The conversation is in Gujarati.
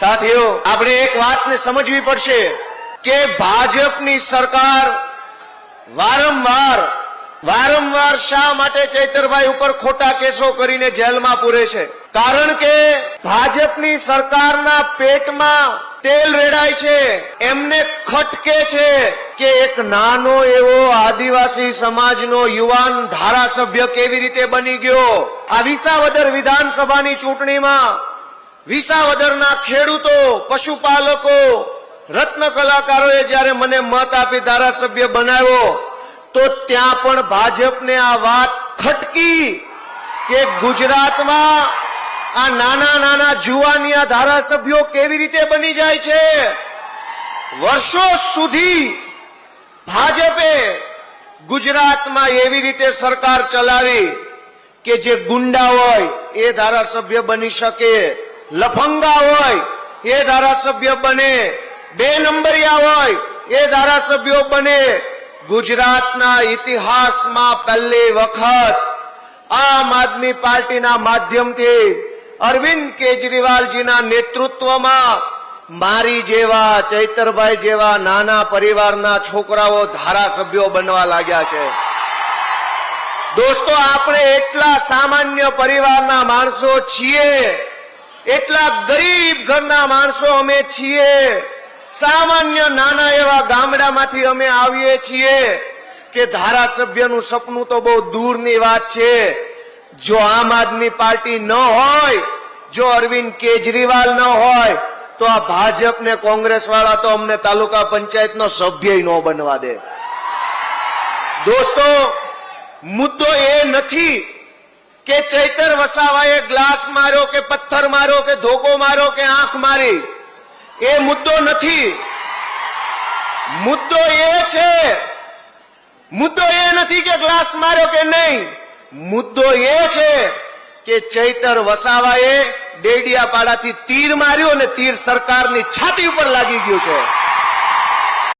સાથીઓ, આપણે એક વાતને સમજવી પડશે કે ભાજપની સરકાર વારંવાર વારંવાર શા માટે ચૈતરભાઈ ઉપર ખોટા કેસો કરીને જેલમાં પૂરે છે? કારણ કે ભાજપની સરકારના પેટમાં તેલ રેડાય છે. એમને ખટકે છે કે એક નાનો એવો આદિવાસી સમાજનો યુવાન ધારાસભ્ય કેવી રીતે બની ગયો? આ વિસાવદર વિધાનસભાની ચૂંટણીમાં વિસાવદરના ખેડૂતો, પશુપાલકો, રત્ન કલાકારોએ જ્યારે મને મત આપી ધારાસભ્ય બનાવ્યો, તો ત્યાં પણ ભાજપને આ વાત ખટકી કે ગુજરાતમાં આ નાના નાના જુવાનિયા ધારાસભ્યો કેવી રીતે બની જાય છે? વર્ષો સુધી ભાજપે ગુજરાતમાં એવી રીતે સરકાર ચલાવી કે જે ગુંડા હોય એ ધારાસભ્ય બની શકે. લફંગા હોય, એ ધારાસભ્ય બને. બે નંબરિયા હોય, એ ધારાસભ્યો બને. ગુજરાતના ઇતિહાસમાં પહેલી વખત આમ આદમી પાર્ટીના માધ્યમથી અરવિંદ કેજરીવાલજીના નેતૃત્વમાં મારી જેવા, ચૈતરભાઈ જેવા નાના પરિવારના છોકરાઓ ધારાસભ્યો બનવા લાગ્યા છે. દોસ્તો, આપણે એટલા સામાન્ય પરિવારના માણસો છીએ એટલા ગરીબ ઘરના માણસો અમે છીએ. સામાન્ય નાના એવા ગામડામાંથી અમે આવીએ છીએ કે ધારાસભ્યનું સપનું તો બહુ દૂરની વાત છે. જો આમ આદમી પાર્ટી ન હોય, જો અરવિંદ કેજરીવાલ ન હોય, તો આ ભાજપ ને કોંગ્રેસ વાળા તો અમને તાલુકા પંચાયતનો સભ્ય ન બનવા દે. દોસ્તો, મુદ્દો એ નથી કે ચૈતર વસાવાએ ગ્લાસ માર્યો કે પથ્થર માર્યો કે ધોકો માર્યો કે આંખ મારી? એ મુદ્દો નથી. મુદ્દો એ છે. મુદ્દો એ નથી કે ગ્લાસ માર્યો કે નહીં. મુદ્દો એ છે કે ચૈતર વસાવાએ ડેડિયાપાડાથી તીર માર્યો અને તીર સરકારની છાતી ઉપર લાગી ગયું છે.